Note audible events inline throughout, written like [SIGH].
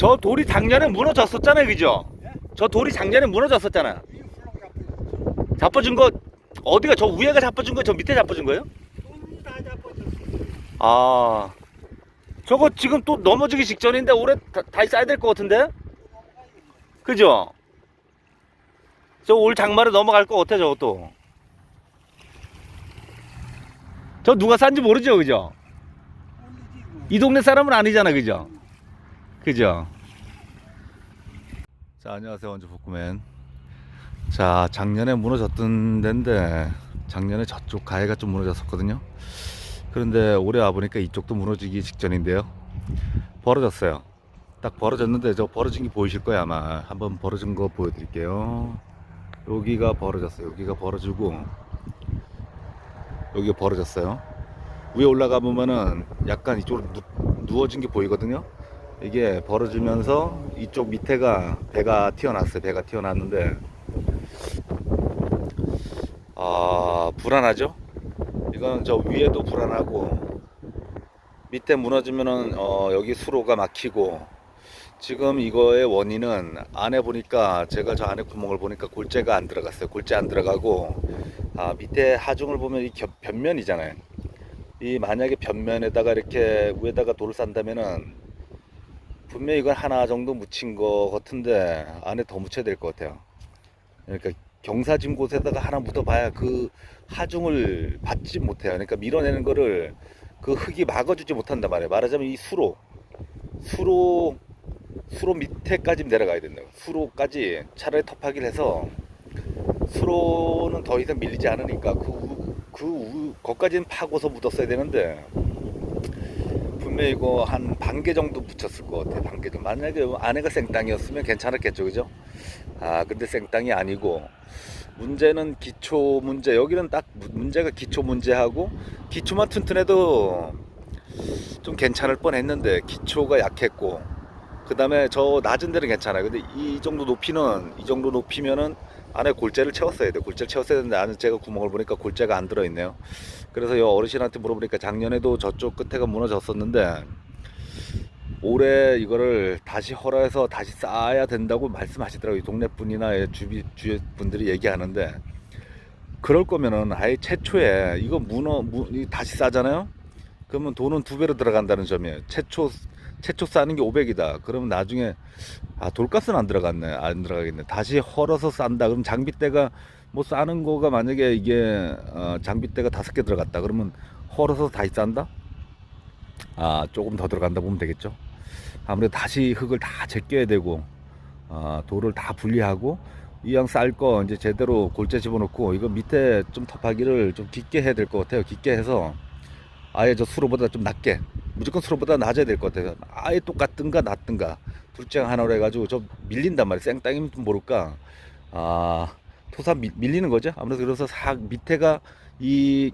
저 돌이 작년에 무너졌었잖아요, 그죠? 저 돌이 작년에 무너졌었잖아. 자빠진 거 어디가 저 위에가 자빠진 거예요? 저 밑에 자빠진 거예요? 아, 저거 지금 또 넘어지기 직전인데 올해 다, 다시 싸야 될 것 같은데? 그죠? 저 올 장마를 넘어갈 것 같아, 저것도. 저 누가 싼지 모르죠, 그죠? 이 동네 사람은 아니잖아, 그죠? 그죠? 자, 안녕하세요, 원주 복구맨. 자, 작년에 무너졌던 데인데, 작년에 저쪽 가해가 좀 무너졌었거든요. 그런데 올해 와보니까 이쪽도 무너지기 직전인데요. 벌어졌어요. 딱 벌어졌는데, 저 벌어진 게 보이실 거예요, 아마. 한번 벌어진 거 보여드릴게요. 여기가 벌어졌어요. 여기가 벌어지고, 여기가 벌어졌어요. 위에 올라가 보면은 약간 이쪽으로 누, 누워진 게 보이거든요. 이게 벌어지면서 이쪽 밑에가 배가 튀어났어요. 배가 튀어났는데 아 불안하죠? 이건 저 위에도 불안하고 밑에 무너지면은 어, 여기 수로가 막히고 지금 이거의 원인은 안에 보니까 제가 저 안에 구멍을 보니까 골재가 안 들어갔어요. 골재 안 들어가고 아 밑에 하중을 보면 이 겹- 변면이잖아요. 이 만약에 변면에다가 이렇게 위에다가 돌을 싼다면은 분명히 이건 하나 정도 묻힌 거 같은데 안에 더 묻혀야 될 것 같아요. 그러니까 경사진 곳에다가 하나 묻어봐야 그 하중을 받지 못해요. 그러니까 밀어내는 거를 그 흙이 막아주지 못한단 말이에요. 말하자면 이 수로, 수로, 수로 밑에까지 내려가야 된다. 수로까지 차라리 터파기를 해서 수로는 더 이상 밀리지 않으니까 그, 우- 그, 우- 거까지는 파고서 묻었어야 되는데 분명히 이거 한 반 개 정도 붙였을 것 같아요. 반 개 정도. 만약에 안에가 생땅이었으면 괜찮았겠죠. 그죠? 아, 근데 생땅이 아니고 문제는 기초 문제. 여기는 딱 무- 문제가 기초 문제하고 기초만 튼튼해도 좀 괜찮을 뻔 했는데 기초가 약했고 그 다음에 저 낮은 데는 괜찮아요. 근데 이 정도 높이는 이 정도 높이면은 안에 골재를 채웠어야 돼. 골재를 채웠어야 되는데 안에 제가 구멍을 보니까 골재가 안 들어있네요. 그래서 이 어르신한테 물어보니까 작년에도 저쪽 끝에가 무너졌었는데 올해 이거를 다시 허라해서 다시 쌓아야 된다고 말씀하시더라고요. 동네 분이나 주위 주위 분들이 얘기하는데 그럴 거면은 아예 최초에 이거 문어 무, 이 다시 싸잖아요. 그러면 돈은 두 배로 들어간다는 점이에요. 최초 최초 싸는 게 500이다. 그러면 나중에 아 돌값은 안 들어갔네. 안 들어가겠네. 다시 헐어서 싼다. 그럼 장비대가 뭐 싸는 거가 만약에 이게 어, 장비대가 다섯 개 들어갔다. 그러면 헐어서 다시 싼다? 아 조금 더 들어간다 보면 되겠죠. 아무래도 다시 흙을 다 제껴야 되고 아, 돌을 다 분리하고 이왕 쌀 거 이제 제대로 골재 집어넣고 이거 밑에 좀 터파기를 좀 깊게 해야 될 것 같아요. 깊게 해서 아예 저 수로보다 좀 낮게 무조건 수로보다 낮아야 될 것 같아요. 아예 똑같든가 낮든가 둘 중 하나로 해가지고 저 밀린단 말이에요. 생땅이면 좀 모를까 아 토사 밀, 밀리는 거죠. 아무래도 그래서 사 밑에가 이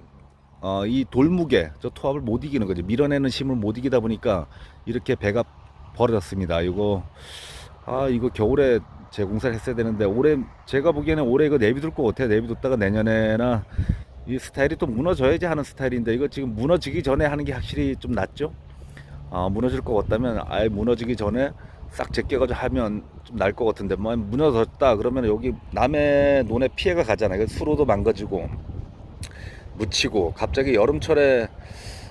어, 이 돌무게, 저 토합을 못 이기는 거죠. 밀어내는 힘을 못 이기다 보니까 이렇게 배가 벌어졌습니다. 이거, 아, 이거 겨울에 재공사를 했어야 되는데, 올해, 제가 보기에는 올해 이거 내비둘 것 같아요. 내비뒀다가 내년에나 이 스타일이 또 무너져야지 하는 스타일인데, 이거 지금 무너지기 전에 하는 게 확실히 좀 낫죠? 아, 무너질 것 같다면 아예 무너지기 전에 싹 제껴가지고 하면 좀 나을 것 같은데, 뭐, 무너졌다 그러면 여기 남의 논에 피해가 가잖아요. 수로도 망가지고, 묻히고 갑자기 여름철에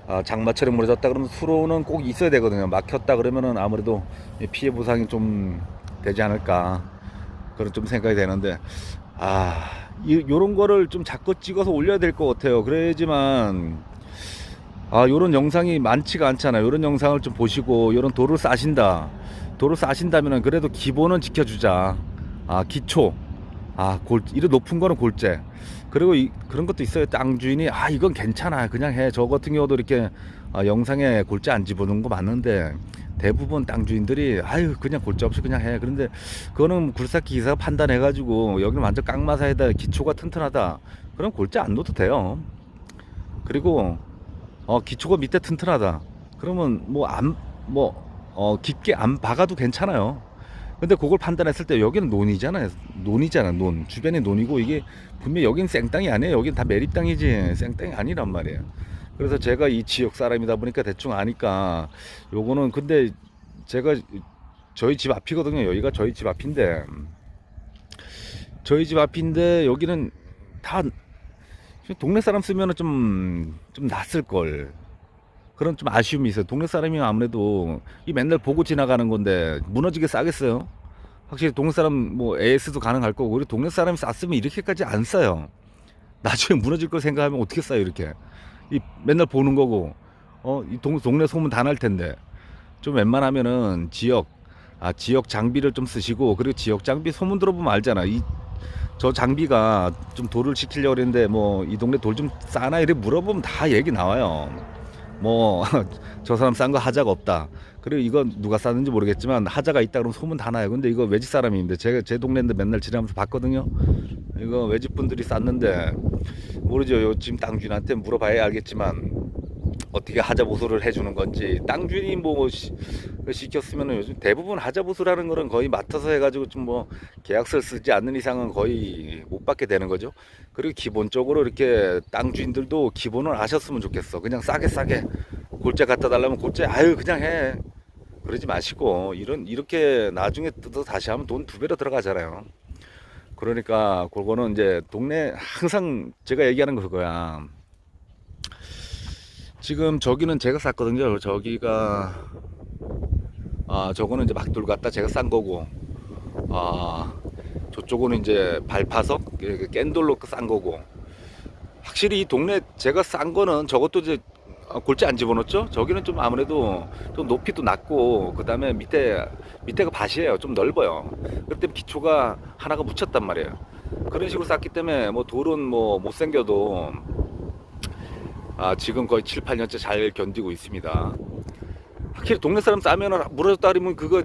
아, 장마철에 무너졌다 그러면 수로는 꼭 있어야 되거든요. 막혔다 그러면은 아무래도 이 피해 보상이 좀 되지 않을까 그런 좀 생각이 되는데 아 이, 요런 거를 좀 자꾸 찍어서 올려야 될 것 같아요. 그래야지만 아 요런 영상이 많지가 않잖아요. 요런 영상을 좀 보시고 요런 돌을 싸신다. 돌을 싸신다면은 그래도 기본은 지켜주자. 아 기초 아, 골, 이래 높은 거는 골재. 그리고 이, 그런 것도 있어요. 땅 주인이, 아, 이건 괜찮아. 그냥 해. 저 같은 경우도 이렇게 아, 영상에 골재 안 집어넣은 거 맞는데 대부분 땅 주인들이, 아유, 그냥 골재 없이 그냥 해. 그런데 그거는 굴삭기 기사가 판단해 가지고 여기는 완전 깡마사에다 기초가 튼튼하다. 그럼 골재 안 넣어도 돼요. 그리고, 어, 기초가 밑에 튼튼하다. 그러면 뭐 안, 뭐, 어, 깊게 안 박아도 괜찮아요. 근데 그걸 판단했을 때 여기는 논이잖아요. 논이잖아, 논. 주변에 논이고 이게 분명 여긴 생땅이 아니에요. 여긴 다 매립 땅이지 생땅이 아니란 말이에요. 그래서 제가 이 지역 사람이다 보니까 대충 아니까 요거는 근데 제가 저희 집 앞이거든요. 여기가 저희 집 앞인데 저희 집 앞인데 여기는 다 동네 사람 쓰면은 좀, 좀 낯설 걸. 그런 좀 아쉬움이 있어요. 동네 사람이면 아무래도 이 맨날 보고 지나가는 건데 무너지게 싸겠어요. 확실히 동네 사람 뭐 AS도 가능할 거고 우리 동네 사람이 쌌으면 이렇게까지 안 싸요. 나중에 무너질 걸 생각하면 어떻게 싸요 이렇게. 이 맨날 보는 거고 어 이 동네 소문 다 날 텐데 좀 웬만하면은 지역 아 지역 장비를 좀 쓰시고 그리고 지역 장비 소문 들어보면 알잖아. 이 저 장비가 좀 돌을 시키려고 그랬는데 뭐 이 동네 돌 좀 싸나 이래 물어보면 다 얘기 나와요. 뭐 [LAUGHS] 저 사람 싼 거 하자가 없다. 그리고 이거 누가 쌌는지 모르겠지만 하자가 있다 그러면 소문 다 나요. 근데 이거 외집 사람인데 제가 제 동네인데 맨날 지나면서 봤거든요. 이거 외집 분들이 쌌는데 모르죠. 요 지금 땅 주인한테 물어봐야 알겠지만 어떻게 하자 보수를 해주는 건지 땅 주인이 뭐 시, 시켰으면 요즘 대부분 하자 보수라는 거는 거의 맡아서 해가지고 좀 뭐 계약서를 쓰지 않는 이상은 거의 못 받게 되는 거죠. 그리고 기본적으로 이렇게 땅 주인들도 기본을 아셨으면 좋겠어. 그냥 싸게 싸게 골재 갖다 달라면 골재 아유 그냥 해. 그러지 마시고 이런 이렇게 나중에 뜯어 다시 하면 돈 두 배로 들어가잖아요. 그러니까 그거는 이제 동네 항상 제가 얘기하는 거 그거야. 지금 저기는 제가 샀거든요. 저기가 아 저거는 이제 막돌 갖다 제가 싼 거고 아 저쪽은 이제 발파석 그 깬돌로 싼 거고 확실히 이 동네 제가 싼 거는 저것도 이제 아, 골재 안 집어넣었죠? 저기는 좀 아무래도 좀 높이도 낮고 그 다음에 밑에 밑에가 밭이에요. 좀 넓어요. 그때 기초가 하나가 묻혔단 말이에요. 그런 식으로 쌌기 때문에 뭐 돌은 뭐 못생겨도 아, 지금 거의 7, 8년째 잘 견디고 있습니다. 확실히 동네 사람 싸면은 물어줬다 그러면 그거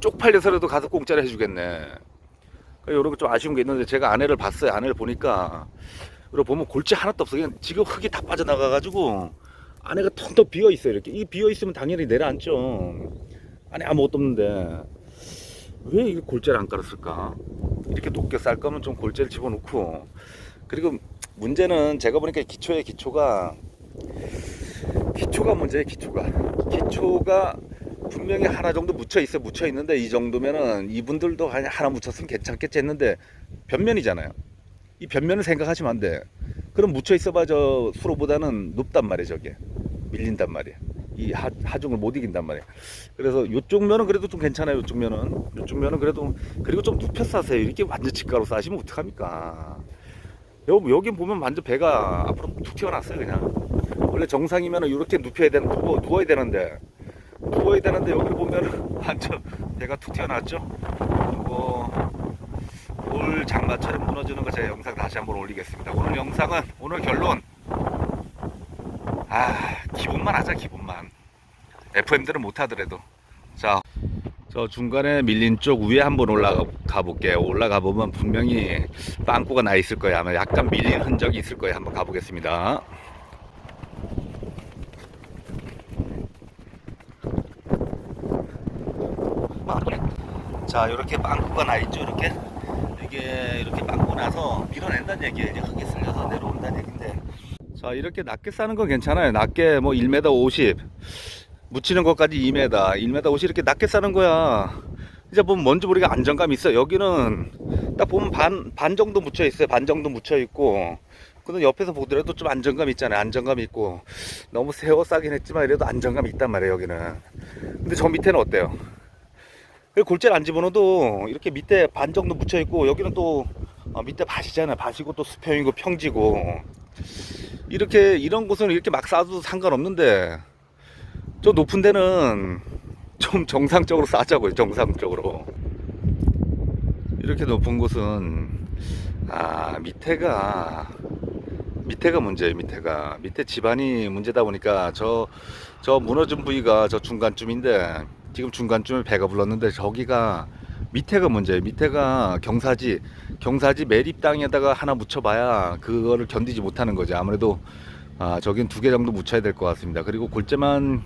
쪽팔려서라도 가서 공짜로 해주겠네. 이런 거 좀 아쉬운 게 있는데 제가 아내를 봤어요. 아내를 보니까 이거 보면 골재 하나도 없어. 그냥 지금 흙이 다 빠져나가가지고 안에가 텅텅 비어 있어요. 이렇게 이 비어 있으면 당연히 내려앉죠. 안에 아무것도 없는데 왜 이 골재를 안 깔았을까? 이렇게 높게 쌀 거면 좀 골재를 집어넣고 그리고 문제는 제가 보니까 기초의 기초가 기초가 문제예요. 기초가 기초가 분명히 하나 정도 묻혀 있어 묻혀 있는데 이 정도면은 이분들도 하나 묻혔으면 괜찮겠지 했는데 변면이잖아요. 이 변면을 생각하시면 안 돼. 그럼 묻혀 있어봐 저 수로보다는 높단 말이에요. 저게 밀린단 말이에요. 이 하, 하중을 못 이긴단 말이에요. 그래서 이쪽 면은 그래도 좀 괜찮아요. 이쪽 면은 이쪽 면은 그래도 그리고 좀 눕혀 싸세요. 이렇게 완전 직가로 싸시면 어떡합니까? 여기 보면 완전 배가 앞으로 툭 튀어났어요 그냥. 원래 정상이면 이렇게 눕혀야 되는 누워 누워야 되는데 누워야 되는데 여기 보면 [LAUGHS] 완전 배가 툭 튀어났죠. 이 거올 장마처럼 무너지는 거 제가 영상 다시 한번 올리겠습니다. 오늘 영상은 오늘 결론 아 기본만 하자 기본만 FM들은 못하더라도 자. 저 중간에 밀린 쪽 위에 한번 올라가 볼게요. 올라가 보면 분명히 빵꾸가 나 있을 거예요. 아마 약간 밀린 흔적이 있을 거예요. 한번 가보겠습니다. 자, 이렇게 빵꾸가 나 있죠. 이렇게 이게 이렇게 빵꾸 나서 밀어낸다는 얘기예요. 이제 흙이 쓸려서 내려온다는 얘기인데. 자, 이렇게 낮게 싸는 건 괜찮아요. 낮게 뭐 1m 50. 묻히는 것까지 2m, 1m 50 이렇게 낮게 싸는 거야. 이제 보면 뭔지 모르게 안정감 있어. 여기는 딱 보면 반, 반 정도 묻혀 있어요. 반 정도 묻혀 있고. 근데 옆에서 보더라도 좀 안정감 있잖아요. 안정감 있고. 너무 세워 싸긴 했지만 이래도 안정감 있단 말이에요. 여기는. 근데 저 밑에는 어때요? 그 골재를 안 집어넣어도 이렇게 밑에 반 정도 묻혀 있고 여기는 또 어, 밑에 밭이잖아요. 밭이고 또 수평이고 평지고. 이렇게 이런 곳은 이렇게 막 싸도 상관없는데 저 높은 데는 좀 정상적으로 싸자고요. 정상적으로. 이렇게 높은 곳은 아 밑에가 밑에가 문제예요. 밑에가 밑에 집안이 문제다 보니까 저저 무너진 부위가 저 중간쯤인데 지금 중간쯤에 배가 불렀는데 저기가 밑에가 문제예요. 밑에가 경사지 경사지 매립 땅에다가 하나 묻혀봐야 그거를 견디지 못하는 거죠. 아무래도 아, 저긴 두 개 정도 묻혀야 될 것 같습니다. 그리고 골재만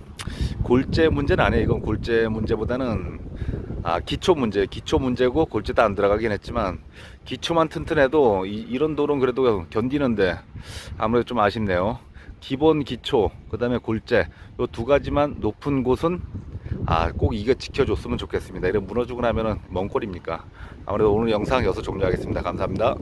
골재 문제는 아니에요. 이건 골재 문제보다는 아, 기초 문제, 기초 문제고 골재도 안 들어가긴 했지만 기초만 튼튼해도 이, 런 돌은 그래도 견디는데 아무래도 좀 아쉽네요. 기본 기초, 그 다음에 골재 요두 가지만 높은 곳은 아, 꼭 이거 지켜줬으면 좋겠습니다. 이런 무너지고 나면은 먼 꼴입니까? 아무래도 오늘 영상 여기서 종료하겠습니다. 감사합니다.